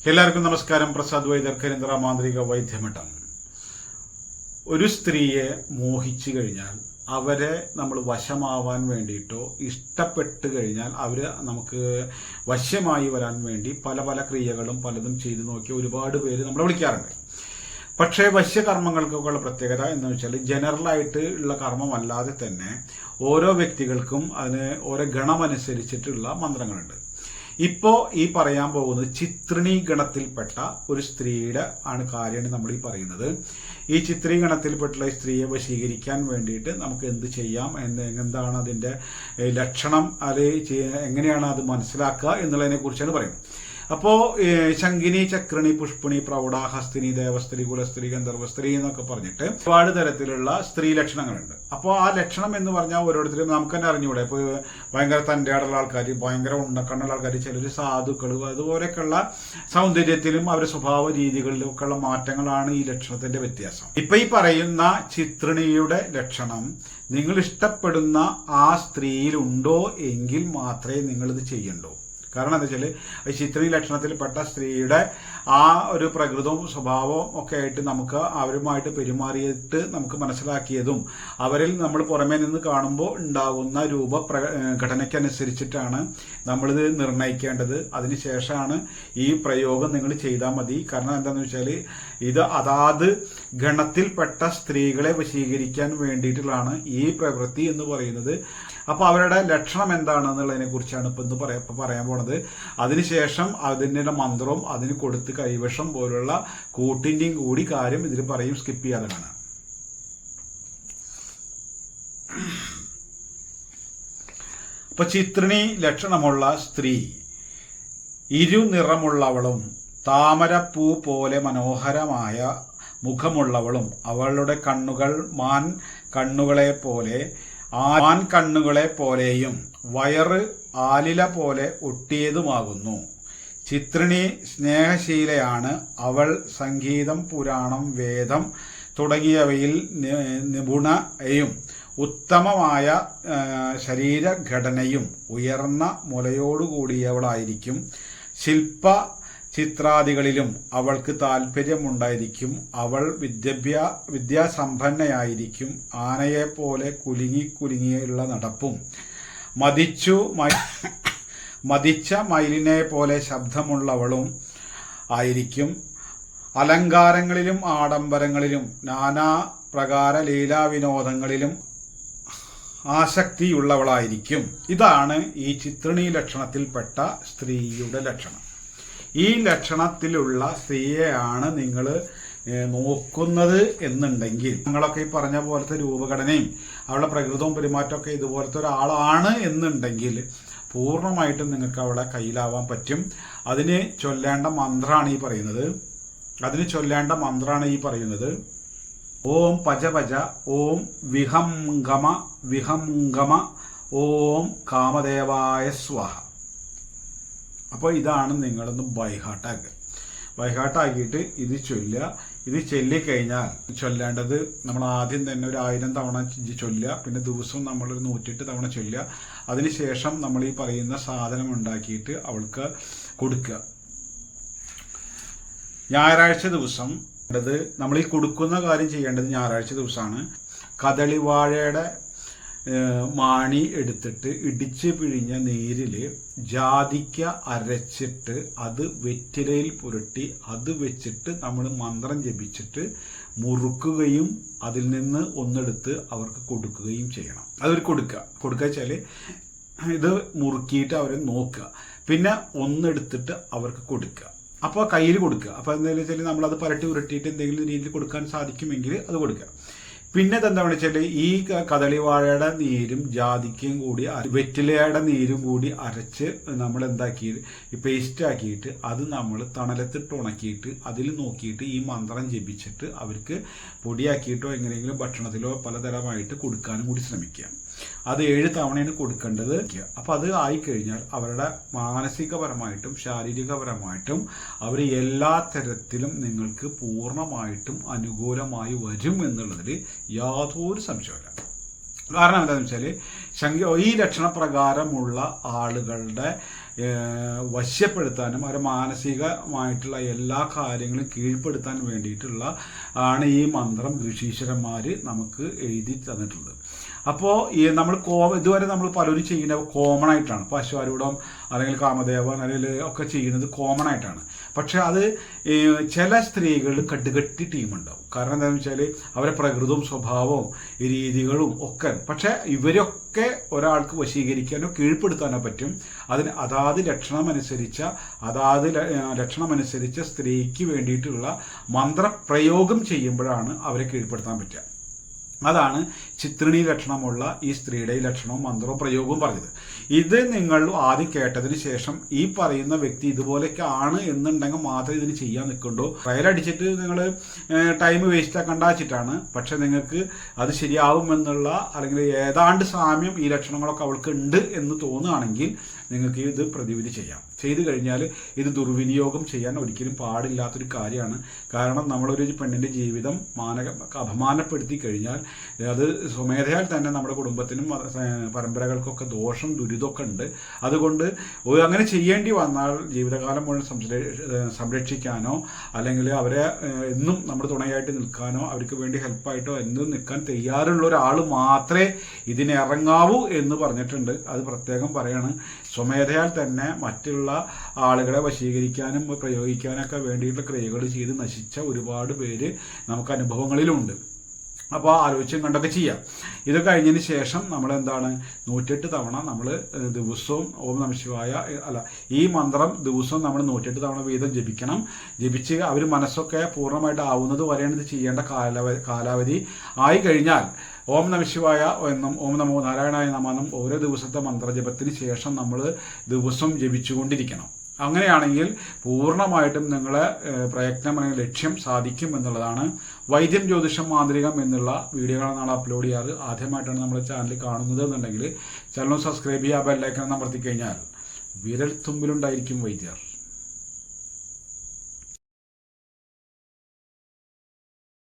എല്ലാവർക്കും നമസ്കാരം. പ്രസാദ് വൈദ്യർ കരിന്ദ്ര മാന്ത്രിക വൈദ്യമഠം. ഒരു സ്ത്രീയെ മോഹിച്ചു കഴിഞ്ഞാൽ അവരെ നമ്മൾ വശമാവാൻ വേണ്ടിയിട്ടോ ഇഷ്ടപ്പെട്ട് കഴിഞ്ഞാൽ അവർ നമുക്ക് വശ്യമായി വരാൻ വേണ്ടി പല പല ക്രിയകളും പലതും ചെയ്തു നോക്കി ഒരുപാട് പേര് നമ്മളെ വിളിക്കാറുണ്ട്. പക്ഷേ വശ്യകർമ്മങ്ങൾക്കൊക്കെ ഉള്ള പ്രത്യേകത എന്ന് വെച്ചാൽ ജനറലായിട്ട് ഉള്ള കർമ്മമല്ലാതെ തന്നെ ഓരോ വ്യക്തികൾക്കും അതിന് ഓരോ ഗണമനുസരിച്ചിട്ടുള്ള മന്ത്രങ്ങളുണ്ട്. ഇപ്പോ ഈ പറയാൻ പോകുന്നത് ചിത്രിണി ഗണത്തിൽപ്പെട്ട ഒരു സ്ത്രീയുടെ ആണ് കാര്യമാണ് നമ്മൾ ഈ പറയുന്നത്. ഈ ചിത്രീ ഗണത്തിൽപ്പെട്ടുള്ള സ്ത്രീയെ വശീകരിക്കാൻ വേണ്ടിയിട്ട് നമുക്ക് എന്ത് ചെയ്യാം? എന്ന് എന്താണ് അതിന്റെ ലക്ഷണം? അത് എങ്ങനെയാണ് അത് മനസ്സിലാക്കുക എന്നുള്ളതിനെ കുറിച്ചാണ് പറയുന്നത്. അപ്പോ ശങ്കിനി ചക്രണി പുഷ്പിണി പ്രൗഢ ഹസ്തിനി ദേവസ്ത്രീ കുലസ്ത്രീ ഗന്ധർവസ്ത്രീ എന്നൊക്കെ പറഞ്ഞിട്ട് ഒരുപാട് തരത്തിലുള്ള സ്ത്രീ ലക്ഷണങ്ങളുണ്ട്. അപ്പോൾ ആ ലക്ഷണം എന്ന് പറഞ്ഞാൽ ഓരോരുത്തരും നമുക്ക് തന്നെ അറിഞ്ഞുകൂടെ ഇപ്പോൾ ഭയങ്കര തന്റെയാടുള്ള ആൾക്കാർ ഭയങ്കര ഉണ്ടക്കണ്ണുള്ള ആൾക്കാർ ചിലർ സാധുക്കൾ അതുപോലെയൊക്കെയുള്ള സൗന്ദര്യത്തിലും അവരുടെ സ്വഭാവ രീതികളിലും ഒക്കെ ഉള്ള മാറ്റങ്ങളാണ് ഈ ലക്ഷണത്തിന്റെ വ്യത്യാസം. ഇപ്പൊ ഈ പറയുന്ന ചിത്രണിയുടെ ലക്ഷണം നിങ്ങൾ ഇഷ്ടപ്പെടുന്ന ആ സ്ത്രീയിലുണ്ടോ എങ്കിൽ മാത്രമേ നിങ്ങളിത് ചെയ്യണ്ടൂ. കാരണം എന്താ വെച്ചാൽ ചിത്രീ ലക്ഷണത്തിൽപ്പെട്ട സ്ത്രീയുടെ ആ ഒരു പ്രകൃതവും സ്വഭാവവും ഒക്കെ ആയിട്ട് നമുക്ക് അവരുമായിട്ട് പെരുമാറിയിട്ട് നമുക്ക് മനസ്സിലാക്കിയതും അവരിൽ നമ്മൾ പുറമേ നിന്ന് കാണുമ്പോൾ ഉണ്ടാകുന്ന രൂപ ഘടനയ്ക്കനുസരിച്ചിട്ടാണ് നമ്മളിത് നിർണയിക്കേണ്ടത്. അതിനുശേഷമാണ് ഈ പ്രയോഗം നിങ്ങൾ ചെയ്താൽ മതി. കാരണം എന്താണെന്ന് വെച്ചാൽ ഇത് അതാത് ഗണത്തിൽപ്പെട്ട സ്ത്രീകളെ വശീകരിക്കാൻ വേണ്ടിയിട്ടുള്ളതാണ് ഈ പ്രവൃത്തി എന്ന് പറയുന്നത്. അപ്പോൾ അവരുടെ ലക്ഷണം എന്താണെന്നുള്ളതിനെ കുറിച്ചാണ് ഇപ്പൊ ഇന്ന് പറയാ പറയാൻ പോണത്. അതിനുശേഷം അതിന്റെ മന്ത്രവും അതിന് കൊടുത്ത് കൈവശം പോലുള്ള കൂട്ടിന്റെയും കൂടി കാര്യം ഇതിൽ പറയും സ്കിപ്പ് ചെയ്യാതെ കാണാം. അപ്പൊ ചിത്രിണി ലക്ഷണമുള്ള സ്ത്രീ ഇരുനിറമുള്ളവളും താമരപ്പൂ പോലെ മനോഹരമായ മുഖമുള്ളവളും അവളുടെ കണ്ണുകൾ മാൻ കണ്ണുകളെ പോലെ ആൻ കണ്ണുകളെ പോലെയും വയറ് ആലില പോലെ ഒട്ടിയതുമാകുന്നു. ചിത്രിണി സ്നേഹശീലയാണ് അവൾ സംഗീതം പുരാണം വേദം തുടങ്ങിയവയിൽ നിപുണയും ഉത്തമമായ ശരീരഘടനയും ഉയർന്ന മുലയോടുകൂടിയവളായിരിക്കും. ശില്പ ചിത്രാദികളിലും അവൾക്ക് താല്പര്യമുണ്ടായിരിക്കും അവൾ വിദ്യാഭ്യാ വിദ്യാസമ്പന്നയായിരിക്കും. ആനയെപ്പോലെ കുലുങ്ങി കുലുങ്ങിയുള്ള നടപ്പും മതിച്ചു മതിച്ച മയിലിനെ പോലെ ശബ്ദമുള്ളവളും ആയിരിക്കും. അലങ്കാരങ്ങളിലും ആഡംബരങ്ങളിലും നാനാ പ്രകാര ലീലാവിനോദങ്ങളിലും ആസക്തിയുള്ളവളായിരിക്കും. ഇതാണ് ഈ ചിത്രണി ലക്ഷണത്തിൽപ്പെട്ട സ്ത്രീയുടെ ലക്ഷണം. ഈ ലക്ഷണത്തിലുള്ള സ്ത്രീയെയാണ് നിങ്ങൾ നോക്കുന്നത് എന്നുണ്ടെങ്കിൽ നിങ്ങളൊക്കെ ഈ പറഞ്ഞ പോലത്തെ രൂപഘടനയും അവളുടെ പ്രകൃതവും പെരുമാറ്റമൊക്കെ ഇതുപോലത്തെ ഒരാളാണ് എന്നുണ്ടെങ്കിൽ പൂർണമായിട്ടും നിങ്ങൾക്ക് അവളെ കയ്യിലാവാൻ പറ്റും. അതിന് ചൊല്ലേണ്ട മന്ത്രമാണ് ഈ പറയുന്നത്. അതിന് ചൊല്ലേണ്ട മന്ത്രമാണ് ഈ പറയുന്നത്. ഓം പജ പജ ഓം വിഹംഗമ വിഹംഗമ ഓം കാമദേവായ സ്വാഹ. അപ്പോൾ ഇതാണ് നിങ്ങളൊന്ന് ബൈഹാട്ടാക്കുക ബൈഹാട്ടാക്കിയിട്ട് ഇത് ചൊല്ലുക. ഇത് ചൊല്ലിക്കഴിഞ്ഞാൽ ചൊല്ലേണ്ടത് നമ്മൾ ആദ്യം തന്നെ ഒരു ആയിരം തവണ ചൊല്ലുക പിന്നെ ദിവസവും നമ്മളൊരു നൂറ്റെട്ട് തവണ ചൊല്ലുക. അതിനുശേഷം നമ്മൾ ഈ പറയുന്ന സാധനം ഉണ്ടാക്കിയിട്ട് അവൾക്ക് കൊടുക്കുക. ഞായറാഴ്ച ദിവസം നമ്മൾ ഈ കൊടുക്കുന്ന കാര്യം ചെയ്യേണ്ടത് ഞായറാഴ്ച ദിവസമാണ്. കദളിവാഴയുടെ മാണി എടുത്തിട്ട് ഇടിച്ച് പിഴിഞ്ഞ നീരിൽ ജാതിക്ക അരച്ചിട്ട് അത് വെറ്റിലയിൽ പുരട്ടി അത് വെച്ചിട്ട് നമ്മൾ മന്ത്രം ജപിച്ചിട്ട് മുറുക്കുകയും അതിൽ നിന്ന് ഒന്നെടുത്ത് അവർക്ക് കൊടുക്കുകയും ചെയ്യണം. അതവർ കൊടുക്കുക കൊടുക്കുക വെച്ചാൽ ഇത് മുറുക്കിയിട്ട് അവരെ നോക്കുക. പിന്നെ ഒന്നെടുത്തിട്ട് അവർക്ക് കൊടുക്കുക. അപ്പോൾ കയ്യിൽ കൊടുക്കുക. അപ്പോൾ എന്താണെന്ന് വെച്ചാൽ നമ്മളത് പരട്ടി ഉരുട്ടിയിട്ട് എന്തെങ്കിലും രീതിയിൽ കൊടുക്കാൻ സാധിക്കുമെങ്കിൽ അത് കൊടുക്കുക. പിന്നെ എന്താ വെച്ചാൽ ഈ കദളിവാഴയുടെ നീരും ജാതിക്കയും കൂടി വെറ്റിലയുടെ നീരും കൂടി അരച്ച് നമ്മൾ എന്താക്കി പേസ്റ്റ് ആക്കിയിട്ട് അത് നമ്മൾ തണലത്തിട്ട് ഉണക്കിയിട്ട് അതിൽ നോക്കിയിട്ട് ഈ മന്ത്രം ജപിച്ചിട്ട് അവർക്ക് പൊടിയാക്കിയിട്ടോ എങ്ങനെയെങ്കിലും ഭക്ഷണത്തിലോ പലതരമായിട്ട് കൊടുക്കാനും കൂടി ശ്രമിക്കുക. അത് ഏഴ് തവണയാണ് കൊടുക്കേണ്ടത്. അപ്പൊ അത് ആയിക്കഴിഞ്ഞാൽ അവരുടെ മാനസികപരമായിട്ടും ശാരീരികപരമായിട്ടും അവർ എല്ലാ തരത്തിലും നിങ്ങൾക്ക് പൂർണമായിട്ടും അനുകൂലമായി വരും എന്നുള്ളതിൽ യാതൊരു സംശയമില്ല കാരണം എന്താണെന്ന് വെച്ചാൽ ശങ്ക ഈ ലക്ഷണപ്രകാരമുള്ള ആളുകളുടെ വശ്യപ്പെടുത്താനും അവരെ മാനസികമായിട്ടുള്ള എല്ലാ കാര്യങ്ങളും കീഴ്പ്പെടുത്താൻ വേണ്ടിയിട്ടുള്ള ആണ് ഈ മന്ത്രം ഋഷീശ്വരന്മാർ നമുക്ക് എഴുതി തന്നിട്ടുള്ളത്. അപ്പോൾ ഈ നമ്മൾ കോ ഇതുവരെ നമ്മൾ പലരും ചെയ്യുന്നത് കോമൺ ആയിട്ടാണ്. ഇപ്പോൾ അശ്വാരൂഢം അല്ലെങ്കിൽ കാമദേവൻ അല്ലെങ്കിൽ ഒക്കെ ചെയ്യുന്നത് കോമൺ ആയിട്ടാണ്. പക്ഷെ അത് ചില സ്ത്രീകൾ കടുകട്ടി ടീമുണ്ടാവും കാരണം എന്താണെന്ന് വെച്ചാൽ അവരെ പ്രകൃതവും സ്വഭാവവും രീതികളും ഒക്കെ. പക്ഷെ ഇവരൊക്കെ ഒരാൾക്ക് വശീകരിക്കാനോ കീഴ്പ്പെടുത്താനോ പറ്റും. അതിന് അതാത് ലക്ഷണമനുസരിച്ച അതാത് ലക്ഷണമനുസരിച്ച സ്ത്രീക്ക് വേണ്ടിയിട്ടുള്ള മന്ത്രപ്രയോഗം ചെയ്യുമ്പോഴാണ് അവരെ കീഴ്പ്പെടുത്താൻ പറ്റുക. അതാണ് ചിത്രിണി ലക്ഷണമുള്ള ഈ സ്ത്രീയുടെ ലക്ഷണവും മന്ത്രവും പ്രയോഗവും പറഞ്ഞത്. ഇത് നിങ്ങൾ ആദ്യം കേട്ടതിന് ശേഷം ഈ പറയുന്ന വ്യക്തി ഇതുപോലെയൊക്കെ ആണ് എന്നുണ്ടെങ്കിൽ മാത്രമേ ഇതിന് ചെയ്യാൻ നിൽക്കുള്ളൂ ട്രയൽ അടിച്ചിട്ട് നിങ്ങൾ ടൈം വേസ്റ്റ് ആക്കണ്ട വെച്ചിട്ടാണ്. പക്ഷെ നിങ്ങൾക്ക് അത് ശരിയാവുമെന്നുള്ള അല്ലെങ്കിൽ ഏതാണ്ട് സാമ്യം ഈ ലക്ഷണങ്ങളൊക്കെ അവൾക്ക് ഉണ്ട് എന്ന് തോന്നുകയാണെങ്കിൽ നിങ്ങൾക്ക് ഇത് പ്രതിവിധി ചെയ്യാം. ചെയ്തു കഴിഞ്ഞാൽ ഇത് ദുർവിനിയോഗം ചെയ്യാൻ ഒരിക്കലും പാടില്ലാത്തൊരു കാര്യമാണ്. കാരണം നമ്മളൊരു പെണ്ണിന്റെ ജീവിതം മാനക അപമാനപ്പെടുത്തി കഴിഞ്ഞാൽ അത് സ്വമേധയാൽ തന്നെ നമ്മുടെ കുടുംബത്തിനും പരമ്പരകൾക്കൊക്കെ ദോഷം ദുരിതമൊക്കെ ഉണ്ട്. അതുകൊണ്ട് അങ്ങനെ ചെയ്യേണ്ടി വന്നാൽ ജീവിതകാലം മുഴുവൻ സംരക്ഷ- സംരക്ഷിക്കാനോ അല്ലെങ്കിൽ അവരെ എന്നും നമ്മുടെ തുണയായിട്ട് നിൽക്കാനോ അവർക്ക് വേണ്ടി ഹെൽപ്പായിട്ടോ എന്നും നിൽക്കാൻ തയ്യാറുള്ള ഒരാൾ മാത്രമേ ഇതിനിറങ്ങാവൂ എന്ന് പറഞ്ഞിട്ടുണ്ട്. അത് പ്രത്യേകം പറയാണ്. സ്വമേധയാൽ തന്നെ മറ്റുള്ള ആളുകളെ വശീകരിക്കാനും പ്രയോഗിക്കാനൊക്കെ വേണ്ടിയിട്ടുള്ള ക്രിയകൾ ചെയ്ത് നശിച്ച ഒരുപാട് പേര് നമുക്ക് അനുഭവങ്ങളിലുണ്ട്. അപ്പോൾ ആലോചിച്ചും കണ്ടൊക്കെ ചെയ്യാം. ഇത് കഴിഞ്ഞതിന് ശേഷം നമ്മൾ എന്താണ് നൂറ്റെട്ട് തവണ നമ്മൾ ദിവസവും ഓം നമ ശിവായ അല്ല ഈ മന്ത്രം ദിവസവും നമ്മൾ നൂറ്റെട്ട് തവണ വീതം ജപിക്കണം. ജപിച്ച് അവർ മനസ്സൊക്കെ പൂർണമായിട്ട് ആവുന്നത് വരെയാണ് ഇത് ചെയ്യേണ്ട കാലാവധി കാലാവധി. ആയി കഴിഞ്ഞാൽ ഓം നമശിവായ എന്നും ഓം നമോ നാരായണായ നമെന്നും ഓരോ ദിവസത്തെ മന്ത്രജപത്തിന് ശേഷം നമ്മൾ ദിവസം ജപിച്ചുകൊണ്ടിരിക്കണം. അങ്ങനെയാണെങ്കിൽ പൂർണമായിട്ടും നിങ്ങളെ പ്രയത്നം അല്ലെങ്കിൽ ലക്ഷ്യം സാധിക്കും എന്നുള്ളതാണ് വൈദ്യം ജ്യോതിഷം മാന്ത്രികം എന്നുള്ള വീഡിയോകളാണ് നമ്മൾ അപ്ലോഡ് ചെയ്യാറ്. ആദ്യമായിട്ടാണ് നമ്മുടെ ചാനൽ കാണുന്നത് എന്നുണ്ടെങ്കിൽ ചാനൽ സബ്സ്ക്രൈബ് ചെയ്യുക ബെല്ലൈക്കൺ അമർത്തി കഴിഞ്ഞാൽ വിരൽ തുമ്പിലുണ്ടായിരിക്കും വൈദ്യർ.